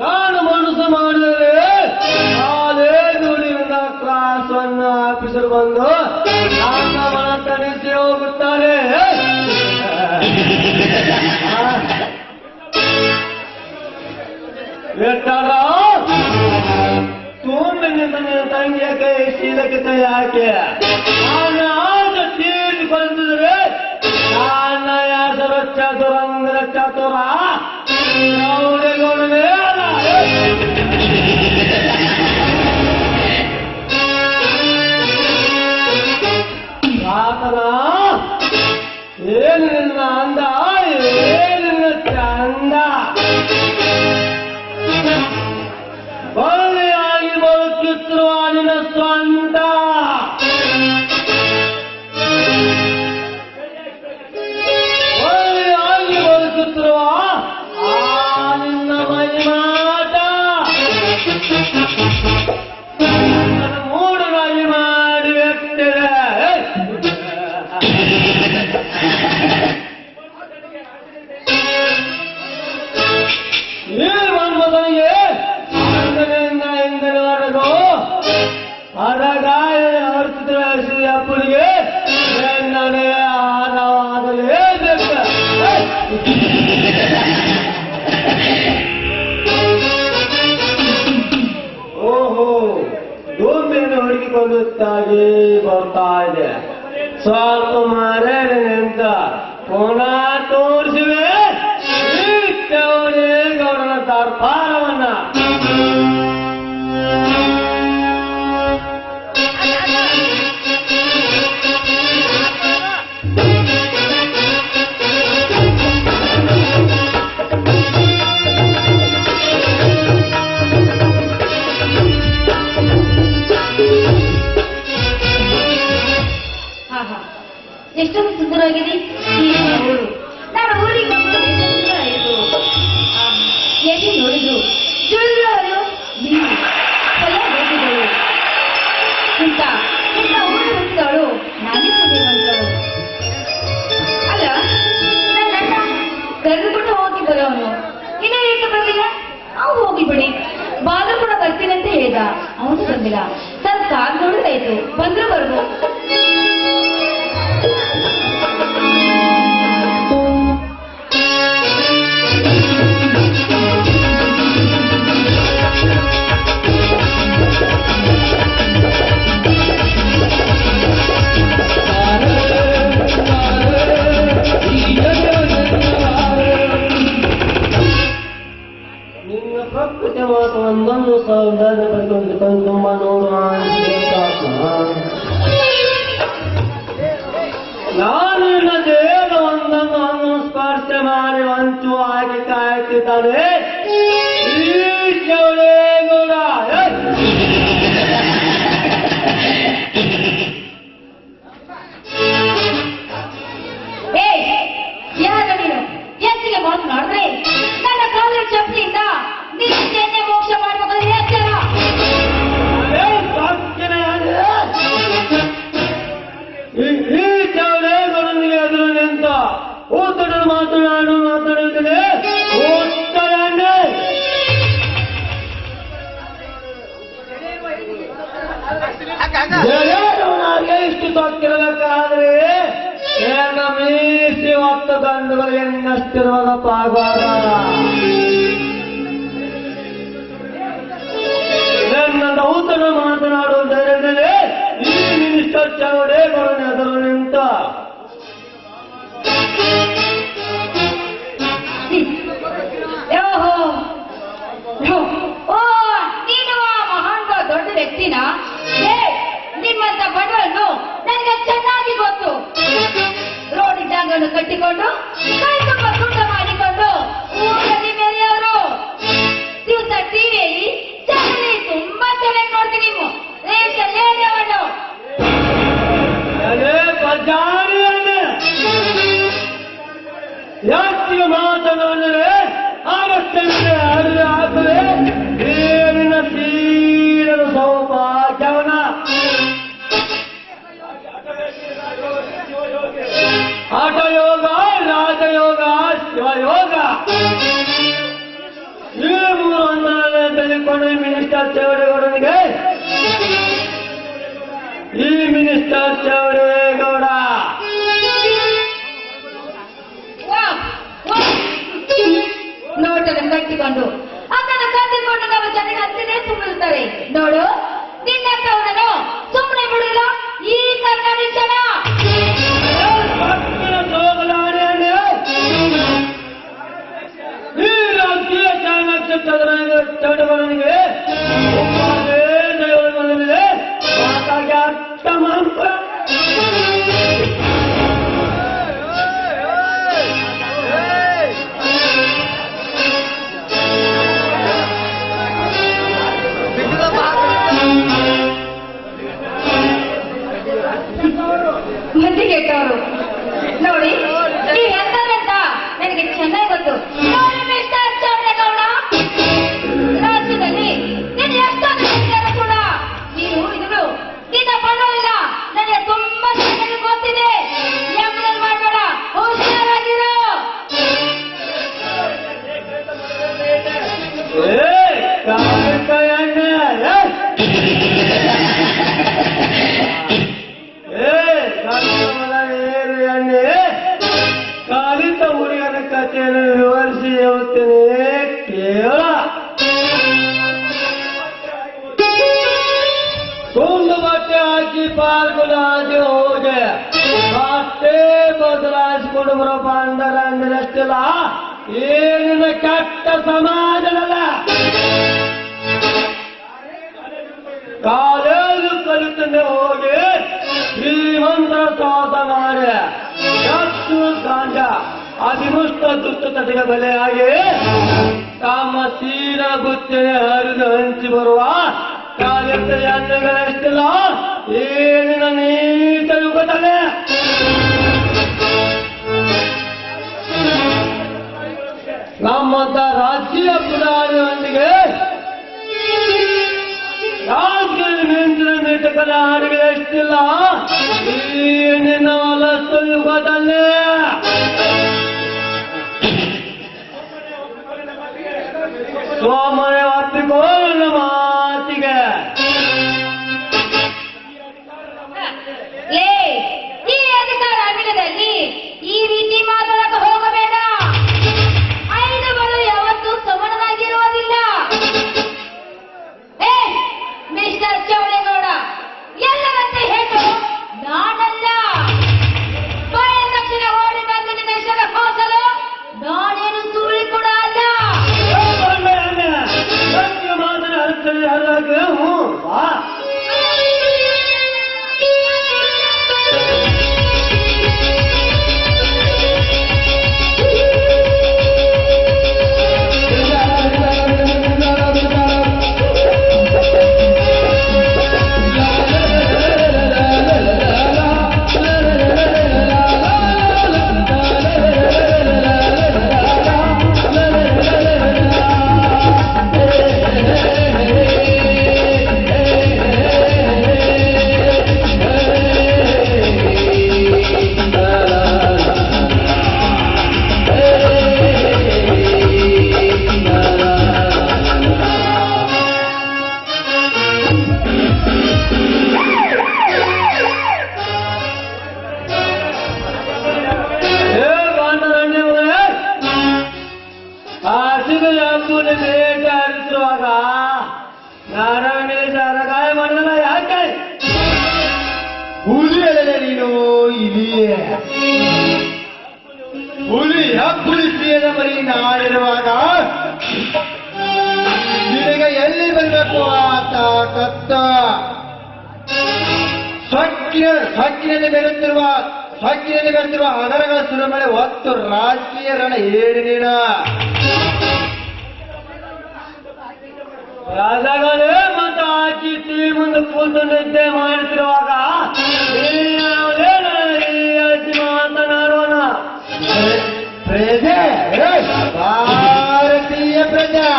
ನಾನು ಮನಸ್ಸು ಮಾಡಿದರೆ ಅದೇ ಧೂಳಿನಿಂದ ಕ್ರಾಸ್ ಅನ್ನ ಆಫೀಸರ್ ಬಂದು ಆಕ್ರಮಣ ತಣಿಸಿ ಹೋಗುತ್ತಾರೆ. ಎಟ್ಟಾರ ತೂಂಬಿನಿಂದ ತಂಗಿಯ ಕೈ ಶೀಲಕ್ಕೆ ಯಾಕೆ ചതുരംഗ ചതുറ ಒಟ್ಟಾಗಿ ಬರ್ತಾ ಇದೆ. ಸ್ವಲ್ಪ ಮಾರೇನೆ ಅಂತ ಕೋಣ ತೋರಿಸಿವೆ. ದೂರಾಗಿದೆ Baba. ಚೌಡೇಗೌಡನಿಗೆ ಈ ಮಿನಿಸ್ಟರ್! ವಾಹ್! ನೋಟನ್ನು ಕಟ್ಟಿಕೊಂಡು ಅದನ್ನು ಕಟ್ಟಿಕೊಂಡು ನಮ್ಮ ಜನಗೆ ಹತ್ತಿರೇ ತುಂಬಿರುತ್ತವೆ ನೋಡು ನಿನ್ನ ಕವನನು ಸುಮ್ಮನೆ ಬಿಡಲ್ಲ ಈ ಕನ್ನಡಿ ಜನ ಈ ರಾಜ್ಯ ಚಾಣಕ್ಯ ಚಂದ್ರನಿಗೆ Yeah. ಬದಲಾಯಿಸಿಕೊಂಡು ಬರೋ ಬಂದರ ಅಂದರಷ್ಟಿಲ್ಲ ಏನಿನ ಕೆಟ್ಟ ಸಮಾಜದಲ್ಲ? ಕಾಲೇಜು ಕಲಿತಂದೆ ಹೋಗಿ ಶ್ರೀಮಂತ ಸಾಧ ಮಾಡಿ ಎಷ್ಟು ಕಾಂಡ ಅಧಿಮುಷ್ಟ ದುಷ್ಟ ತಟಿಗೆ ಬಲೆಯಾಗಿ ತಮ್ಮ ತೀರ ಗುಚ್ಚೆ ಹರಿದು ಹಂಚಿ ಬರುವ ಕಾಲಿಟ್ಟ ಅಂದಗಳಷ್ಟಿಲ್ಲ ಏನಿನ ನೀತ ಯುಗದಲ್ಲೇ ನಮ್ಮಂತ ರಾಜ್ಯ ಪುರಾಣಿಯೊಂದಿಗೆ ರಾಜ್ಯ ನಿಂತಿನ ನಿಟಕದ ಹಾಡುಗಳೆಷ್ಟಿಲ್ಲ ಈ ನಿನ್ನ ಹೊಲಸು ಯುಗದಲ್ಲೇ ಸೋಮನೆ ಈ ಅಧಿಕಾರ ಈ ರೀತಿ ಸ್ವಚ್ಛ ಸ್ವಚ್ಛಿನಲ್ಲಿ ಬೆರೆತಿರುವ ಸ್ವಚ್ಛಿನಲ್ಲಿ ಬೆರೆತಿರುವ ಹಗರಗಳ ಸುರಿಮಳೆ ಒತ್ತು ರಾಜಕೀಯ ರಣ ಏರಿನ ರಾಜಗಳೇ ಮತ್ತು ಆಚಿ ಟಿವಿ ಮುಂದೆ ಕೂತು ನಿದ್ದೆ ಮಾಡುತ್ತಿರುವಾಗ ಮಾತನಾಡೋಣ ಪ್ರಜೆ ಭಾರತೀಯ ಪ್ರಜಾ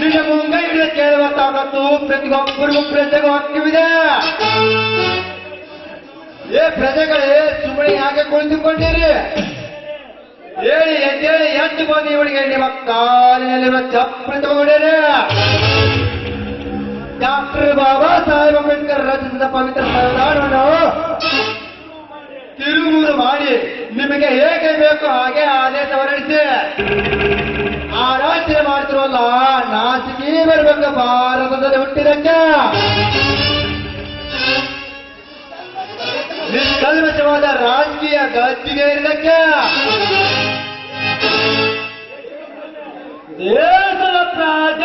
ನೀನು ಕೇಳುವ ತಾಕತ್ತು ನಿಮ್ಗೊಬ್ಬರಿಗೂ ಪ್ರಜೆಗೂ ಹಕ್ಕಿವಿದೆ. ಏ ಪ್ರಜೆಗಳೇ, ಸುಮ್ಮನೆ ಯಾಕೆ ಕುಳಿತುಕೊಂಡಿರಿ. ಹೇಳಿ, ಎದ್ದೇಳಿ, ಎದ್ದು ಬಂದು ಇವಳಿಗೆ ನಿಮ್ಮ ಕಾಲಿನಲ್ಲಿರುವ ಚಪ್ಪಲಿ ತಗೊಂಡಿರಿ. ಡಾಕ್ಟರ್ ಬಾಬಾ ಸಾಹೇಬ್ ಅಂಬೇಡ್ಕರ್ ರಚಿಸಿದ ಪವಿತ್ರ ಸಂವಿಧಾನವನ್ನು ತಿರುಮೂರು ಮಾಡಿ ನಿಮಗೆ ಹೇಗೆ ಬೇಕು ಹಾಗೆ ಆದೇಶ ಹೊರಡಿಸಿ. ಆರಾಧನೆ ಮಾಡ್ತಿರೋಲ್ಲ, ನಾಚಿಕೆ ಬರಬೇಕು ಭಾರತದಲ್ಲಿ ಹುಟ್ಟಿರಂಗ ನಿಷ್ಕಲ್ಮಶವಾದ ರಾಜಕೀಯ ಗದ್ದಿಗೆ ಇರಲಿಕ್ಕೆ. ದೇಶದ ಪ್ರಾಜ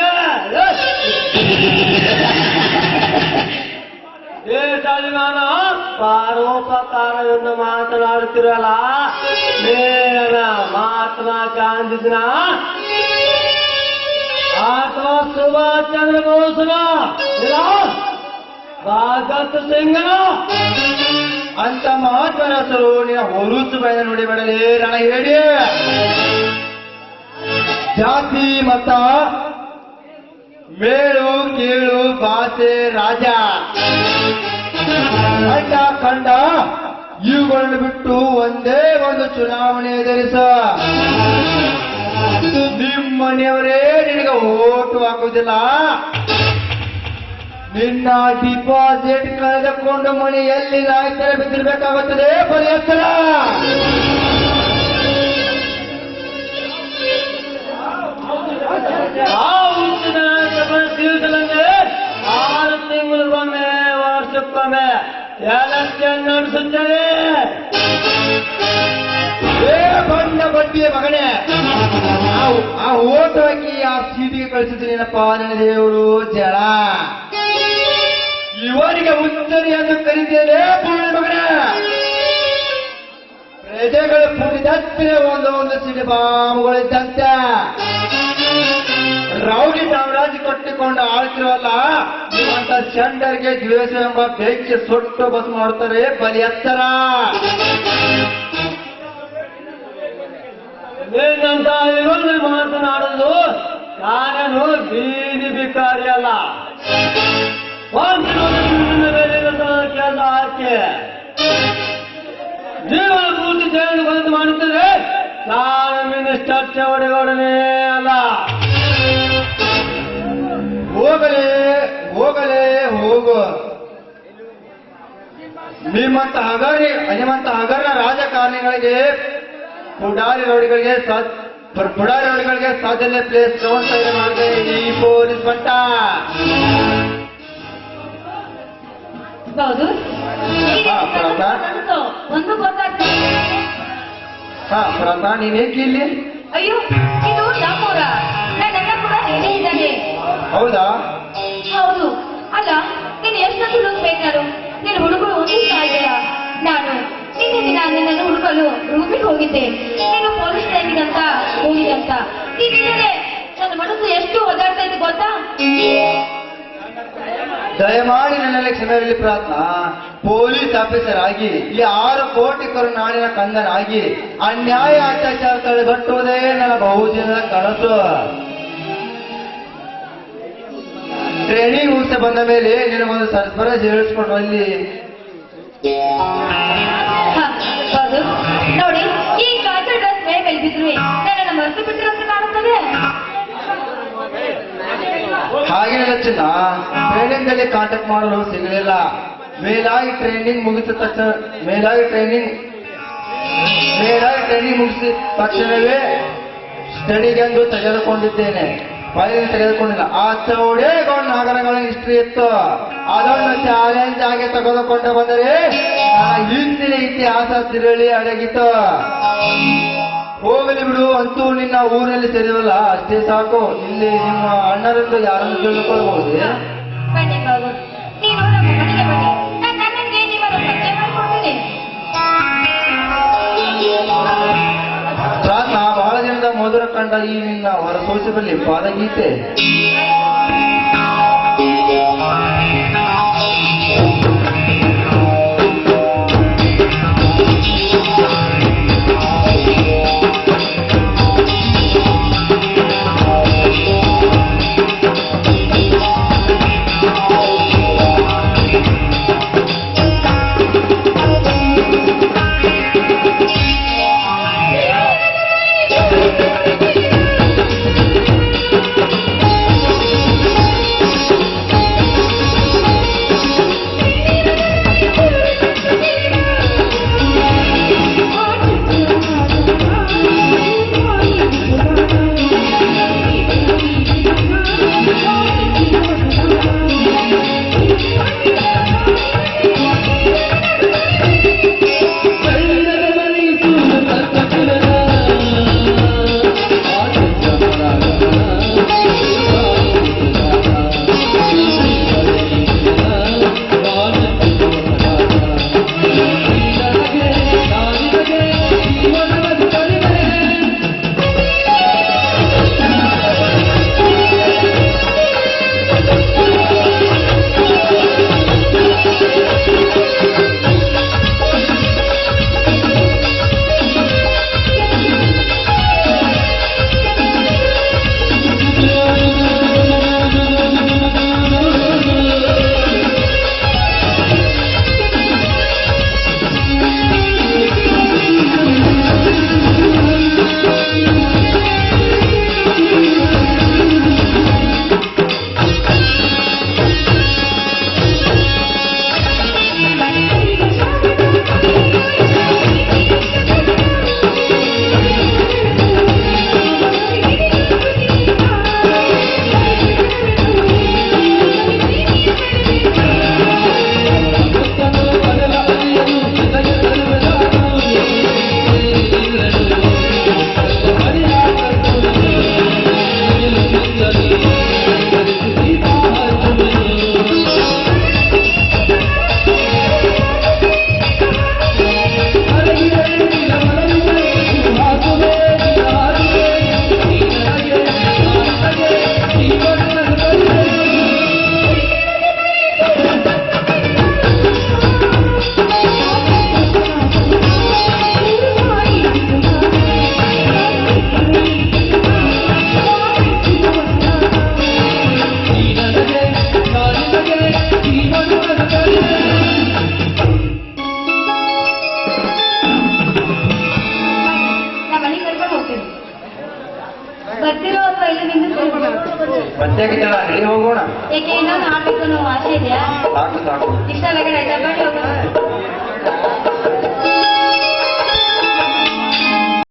ದೇಶಾಭಿಮಾನ ಪಾರೋಪಕಾರವನ್ನು ಮಾತನಾಡುತ್ತಿರಲ್ಲ. ನೇರ ಮಹಾತ್ಮ ಗಾಂಧಿನ ಚಂದ್ರ ಬೋಸ್ನ ಇಲ್ಲ ಭಗತ್ ಸಿಂಗ್ನ ಅಂತ ಮಹಾತ್ಮನ ಹೆಸರು ನಿನ್ನ ಹೊಲೂಸು ನೋಡಿ ನುಡಿಬೇಡಲೇ ರಣ ಹೇಳಿ ಜಾತಿ, ಮತ ಮೇಳು ಕೀಳು, ಭಾಷೆ, ರಾಜ. ಕಂಡ ಕಂಡ? ಇವುಗಳನ್ನು ಬಿಟ್ಟು ಒಂದೇ ಒಂದು ಚುನಾವಣೆ ಎದುರಿಸ. ನಿಮ್ಮನೆಯವರೇ ನಿನಗೆ ಓಟು ಹಾಕೋದಿಲ್ಲ ನಿನ್ನ ಡಿಪಾಸಿಟ್ ಕಳೆದುಕೊಂಡು ಮನೆಯಲ್ಲಿ ನಾಯ್ತರ ಬಿದ್ದಿರಬೇಕಾಗುತ್ತದೆ. ಪರಿಹರಿಸಲ ಆರು ತಿಂಗಳಿಗೊಮ್ಮೆ ವರ್ಷಕ್ಕೊಮ್ಮೆ ಎಲೆಕ್ಷನ್ ನಡೆಸುತ್ತದೆ. ಏ ಬಡ್ಡಿಯ ಮಗನೇ ಆ- ಓಟು ಆ ಸೀಟಿಗೆ ಕಳಿಸಿದ್ದು ನಿನ್ನಪ್ಪ ನನ್ನ ದೇವರು ಜಲ ಇವರಿಗೆ ಉತ್ತರಿ ಎಂದು ಕರೀತೇನೆ, ಪೂರ್ಣ ಮಗನೇ. ಪ್ರಜೆಗಳು ಪುಟಿದತ್ತಿನ ಒಂದು ಒಂದು ಸಿಡಿ ಬಾಂಬುಗಳಿದ್ದಂತೆ. ರೌಡಿ ಸಾಮ್ರಾಜ್ಯ ಕಟ್ಟಿಕೊಂಡು ಆಳ್ತಿರುವಲ್ಲ ಅಂತ ಚಂಡರಿಗೆ ದ್ವೇಷ ಎಂಬ ಬೆಂಕಿ ಸೊಟ್ಟು ಬಸ್ ಮಾಡ್ತಾರೆ, ಬಲಿ ಎತ್ತರ. ಏನಂತ ಇರೋದ್ರೆ ಮಾತನಾಡಲು ನಾನೇನು ಬೀದಿ ಬಿಕಾರಿ ಅಲ್ಲ ಕೆಲಸ ಹಾಕಿ ಜೀವನ ಪೂರ್ತಿ ಜೈಲು ಬಂದು ಮಾಡುತ್ತದೆ ನಾನು ಮಿನಿಸ್ಟರ್ ಚೌಡಗೌಡನೇ ಅಲ್ಲ. ಹೋಗಲೇ ಹೋಗಲೇ, ಹೋಗು. ನಿಮ್ಮಂತ ಹಗರಿ, ನಿಮ್ಮಂತ ಹಗರ ರಾಜಕಾರಣಿಗಳಿಗೆ ಪುಡಾರಿ ರೌಡಿಗಳಿಗೆ ಪುಡಾರಿ ರೌಡಿಗಳಿಗೆ ಸಾಧನೆ ಪ್ಲೇಸ್ ಮಾಡಿದೆ ಈ ಪೊಲೀಸ್ ಬಂಟ. ಒಂದು ಗೊತ್ತಾಗ್ತದೆ ಹಾ ಪ್ರಭಾ ಇಲ್ಲಿ? ಅಯ್ಯೋ ಇದು ಕೂಡ ಇದ್ದಾನೆ. ಹೌದಾ? ಹೌದು. ಅಲ್ಲ ನೀನು ಎಷ್ಟು ನೀನು ಹುಡುಗರು ಸಾಧ್ಯ ನಾನು ದಿನ ನಿನ್ನನ್ನು ಹುಡುಕಲು ರೂಮಿಗೆ ಹೋಗಿದ್ದೆ. ನೀನು ಪೊಲೀಸ್ ಸ್ಟೇಷನ್ ಅಂತ ಹೋಗಿದಂತ ನೀನಿದ್ದರೆ ನನ್ನ ಮನಸ್ಸು ಎಷ್ಟು ಒದಾಡ್ತಾ ಇದೆ ಗೊತ್ತಾ? ದಯಮಾಡಿ ನನ್ನಲ್ಲಿ ಕ್ಷಮೆ ಇರಲಿ ಪ್ರಾರ್ಥನಾ. ಪೊಲೀಸ್ ಆಫೀಸರ್ ಆಗಿ ಈ ಆರು ಕೋಟಿ ಕರು ನಾಡಿನ ಕಂದನಾಗಿ ಅನ್ಯಾಯ ಅತ್ಯಾಚಾರ ತಡೆಗಟ್ಟುವುದೇ ನನ್ನ ಬಹುಜನದ ಕನಸು. ಟ್ರೈನಿಂಗ್ ಮುಗಿಸ ಬಂದ ಮೇಲೆ ನಿನಗೊಂದು ಸರ್ಪ್ರೈಸ್ ಹೇಳಿಸ್ಕೊಂಡು ಅಲ್ಲಿ. ಡ್ರೆಸ್ ಲಕ್ಷಣ ಟ್ರೈನಿಂಗಲ್ಲಿ ಕಾಂಟ್ಯಾಕ್ಟ್ ಮಾಡಲು ಸಿಗಲಿಲ್ಲ. ಮೇಲಾಗಿ ಟ್ರೈನಿಂಗ್ ಮುಗಿದ ತಕ್ಷಣ, ಮೇಲಾಗಿ ಟ್ರೈನಿಂಗ್ ಮೇಲಾಗಿ ಟ್ರೈನಿಂಗ್ ಮುಗಿಸಿದ ತಕ್ಷಣವೇ ಸ್ಟಡಿಗೆಂದು ತೆಗೆದುಕೊಂಡಿದ್ದೇನೆ. ಫೈಲ್ ತೆಗೆದುಕೊಂಡಿಲ್ಲ. ಆ ಚೌಡೇಗೌಡ ನಗರಗಳ ಹಿಸ್ಟ್ರಿ ಇತ್ತು. ಅದನ್ನು ಚಾಲೆಂಜ್ ಆಗಿ ತೆಗೆದುಕೊಂಡು ಬಂದರೆ ಹಿಂದಿನ ಇತಿಹಾಸ ತಿರುಳಿ ಅಡಗಿತು. ಹೋಗಲಿ ಬಿಡು ಅಂತೂ ನಿನ್ನ ಊರಲ್ಲಿ ತೆರೆಯಲ್ಲ ಅಷ್ಟೇ ಸಾಕು. ಇಲ್ಲಿ ನಿಮ್ಮ ಅಣ್ಣರಿಂದ ಯಾರನ್ನು ಪ್ರಾರ್ಥನಾ ಬಹಳ ದಿನದ ಮಧುರ ಕಂಡ ಈ ನಿನ್ನ ಹೊರಸೂಸಿಬಲ್ಲಿ ಪಾದಗೀತೆ.